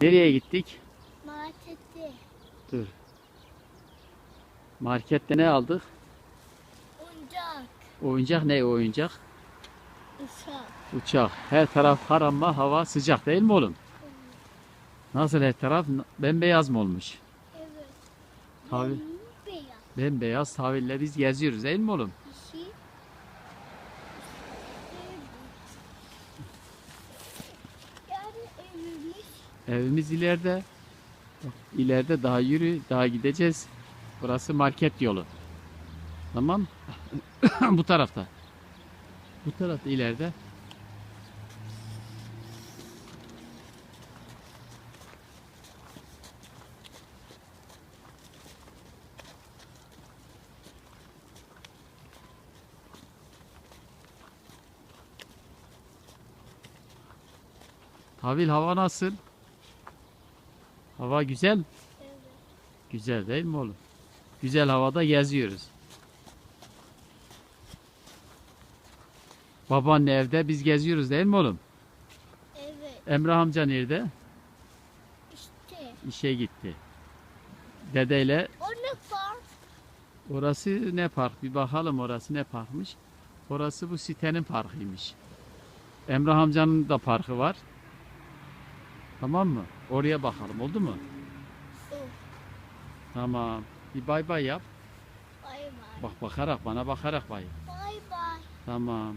Nereye gittik? Markette. Dur. Markette ne aldık? Oyuncak. Oyuncak ne oyuncak? Uçak. Uçak. Her taraf kararma, hava sıcak değil mi oğlum? Nasıl her taraf bembeyaz mı olmuş? Evet. Tabii. Beyaz. Bembeyaz sahille biz geziyoruz değil mi oğlum? Evimiz. İleride. Bak, İleride daha yürü, daha gideceğiz. Burası market yolu. Tamam. Bu tarafta. Bu tarafta ileride. Tavil hava nasıl? Hava güzel. Evet. Güzel değil mi oğlum? Güzel havada geziyoruz. Babaanne evde biz geziyoruz değil mi oğlum? Evet. Emre amca nerede? İşte. İşe gitti. Dedeyle O ne var? orası ne park? Bir bakalım orası ne parkmış. Orası bu sitenin parkıymış. Emre amcanın da parkı var. Tamam mı? Oraya bakalım oldu mu? O. Tamam. Bir bay bay yap. Bay bay. Bak bakarak bana bakarak bay. Bay bay. Tamam.